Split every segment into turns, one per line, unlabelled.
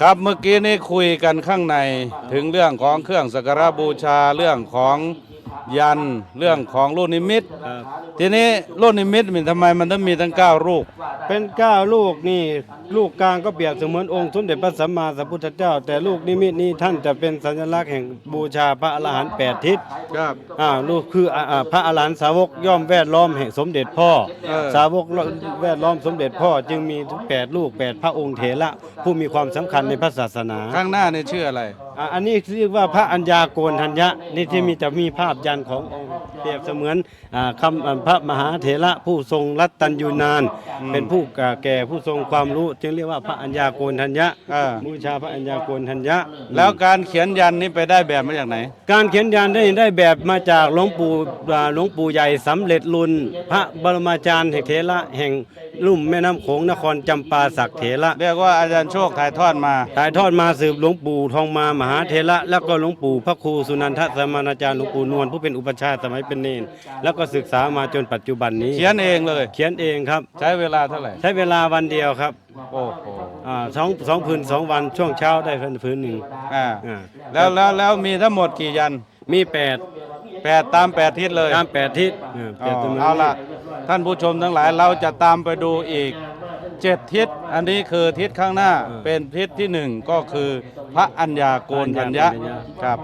ครับเมื่อกี้นี้คุยกันข้างในถึงเรื่องของเครื่องสักการะบูชาเรื่องของยันเรื่องของลูกนิมิต
ครับ
ทีนี้ลูกนิมิตมันทำไมมันต้องมีทั้งเก้าลูก
เป็นเก้าลูกนี่ลูกกลางก็เปรียบเสมือนองค์สมเด็จพระสัมมาสัมพุทธเจ้า แต่ลูกนิมิตนี้ท่านจะเป็นสัญลักษณ์แห่งบูชาพระอรหันต์แปดทิศ
ครับ
อ่าลูกคืออ่าอ่าพระอรหันต์สาวกย่อมแวดล้อมแห่งสมเด็จพ่อ
เออ
สาวกแวดล้อมสมเด็จพ่อจึงมีแปดลูกแปดพระองค์เถระผู้มีความสำคัญในพระศาสนา
ข้างหน้านี่ชื่ออะไร
อ่าอันนี้เรียกว่าพระอัญญาโกณทัญญะนี่ที่มีจะมีภาพยันขององค์เปรียบเสมือนอ่าคำอ่าพระมหาเถระผู้ทรงรัตตัญญูนาน เป็นผู้ก่าแก่ผู้ทรงความรู้ จึงเรียกว่าพระอัญญาโกณทัญญะ
อ่า
บูชาพระอัญญาโกณทัญญะ
แล้วการเขียนยันนี้ไปได้แบบมาจากไหน
การเขียนยันได้ได้แบบมาจากหลวงปู่อ่าหลวงปู่ใหญ่สำเร็จลุนพระบรมาจารย์แห่งเถระแห่งลุ่มแม่น้ำโขงนครจำปาสักเถระ
เรียกว่าอาจารย์โชคถ่ายทอดมา
ถ่ายทอดมาสืบหลวงปู่ทองมามหาเถระแล้วก็หลวงปู่พระครูสุนันทสมานาจารย์หลวงปู่นวลผู้เป็นอุปชฌาย์สมัยเป็นเนนแล้วก็ศึกษามาจนปัจจุบันนี้
เขียนเองเลย
เขียนเองครับ
ใช้เวลาเท่าไหร่
ใช้เวลาวันเดียวครับ
โอ้โห
อ่าสองสองผืนสองวันช่วงเช้าได้ผืนผืนหนึ่ง
อ่า
อ่า
แล้วแล้วแล้วมีทั้งหมดกี่ยัน
มีแปด
แปดตามแปดทิศเลย
ตามแปดทิศเออแป
อ๋อ
ดจำนวน
เอาล่ะ ท่านผู้ชมทั้งหลายเราจะตามไปดูอีก เจ็ดทิศอันนี้คือทิศข้างหน้าเป็นทิศที่หนึ่งก็คือพระอัญญาโกณทัญญะครับ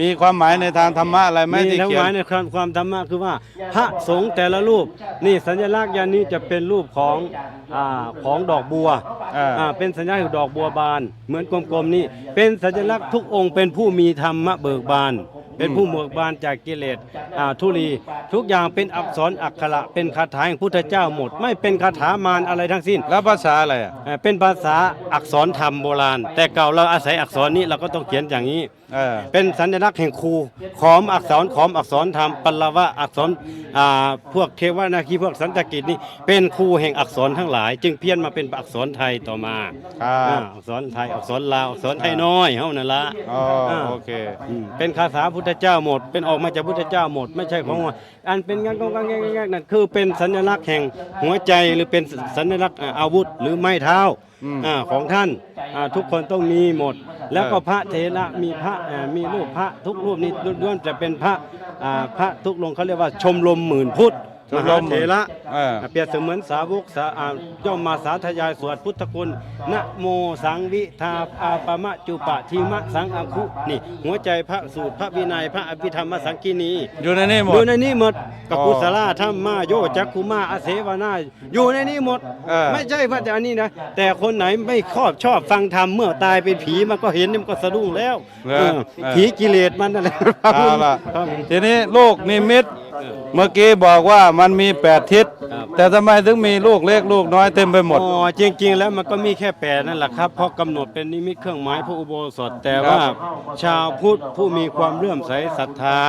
มีความหมายในทางธรรมะอะไรไหม
มี
ที่
ทั้ง
เขี
ห
ย
มาย
น
ในความความธรรมะคือว่า พระสงฆ์แต่ละรูปนี่สัญลักษณ์ยันนี้จะเป็นรูปของอ่าของดอกบัว
อ่า
อ่าเป็นสัญลักษณ์ของดอกบัวบาน เหมือนกลมๆนี่เป็นสัญลักษณ์ทุกองค์เป็นผู้มีธรรมะเบิกบาน เป็นผู้เบิกบานจากกิเลสอ่าทุลี ทุกอย่างเป็นอักษรอักขระเป็นคาถาแห่งพุทธเจ้าหมด ไม่เป็นคาถามารอะไรทั้งสิ้น
แล้วภาษาอะไรอะ
เอ่อเป็นภาษาอักษรธรรมโบราณ แต่เก่าเราอาศัยอักษรนี้เราก็ต้องเขียนอย่างนี้
เออ
เป็นสัญลักษณ์แห่งครูขอมอักษรขอมอักษรธรรมปลวะอักษรอ่าพวกเทวนาคีพวกสันตกิจนี่เป็นครูแห่งอักษรทั้งหลาย จึงเพี้ยนมาเป็นอักษรไทยต่อมา
ครับ
อ่าอักษรไทยอักษรลาวอักษรไทยน้อยเฮานั่นละ
อ๋อโอเค
อืมเป็นคาถาพุทธเจ้าหมด เป็นออกมาจากพุทธเจ้าหมด ไม่ใช่ของว่าอันเป็นงั้นก็งั้นงั้นงั้นนั่นคือเป็นสัญลักษณ์แห่งหัวใจหรือเป็นสัญลักษณ์อ่าอาวุธหรือไม้เท้า
อืม
อ่าของท่านอ่าทุกคนต้องมีหมด แล้วก็
เออ
พระเถระมีพระอ่ามีรูปพระทุกรูปนี้ล้วนจะเป็นพระอ่าพระทุกลงเขาเรียกว่าชมรมหมื่นพุทธ
ช
ม
มร
หามเถระ
เออ
เปรียบเสมือนสาวกสาอ่าย่อมมาสาธยายสวดพุทธคุณนะโมสังวิทาอาปามะจุปะทีมะสังอาคุนี่ หัวใจพระสูตรพระวินัยพระอภิธรรมสังกีนี
อยู่ในนี่หม
อยู่
ด
ในนี้หมดกับ
อ๋อ
กุศลธรรมมาโยจักคุมาอาเสวนาอยู่ในนี้หมด
เออ
ไม่ใช่พระอาจารย์นี่นะ แต่คนไหนไม่ชอบชอบฟังธรรมเมื่อตายเป็นผีมันก็เห็นมันก็สะดุ้งแล้ว
เหรอ
เออ
เออ
ผีกิเลสมันนั่นแหละ
เอาล่ะ
ครับ
ทีนี้ลูกนิมิต เมื่อกี้บอกว่ามันมีแปดทิศ
ครับ
แต่ทำไมถึงมีลูกเล็กลูกน้อยเต็มไปหมด
อ๋อจริง ๆ แล้วมันก็มีแค่แปดนั่นแหละครับเพราะกำหนดเป็นนิมิตเครื่องหมายพระอุโบสถ แต่ว่าชาวพุทธผู้มีความเลื่อมใสศรัทธา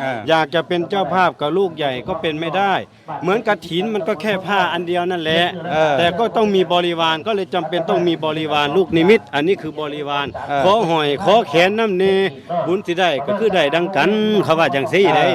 เออ
อยากจะเป็นเจ้าภาพกับลูกใหญ่ก็เป็นไม่ได้ เหมือนกระถินมันก็แค่ผ้าอันเดียวนั่นแหละ
เออ
แต่ก็ต้องมีบริวารก็เลยจำเป็นต้องมีบริวารลูกนิมิต อันนี้คือบริวาร
เออ
ขอหอยขอแขนน้ำเนบุญสิได้ก็คือได้ดังกันเขาว่าจังซี่เลย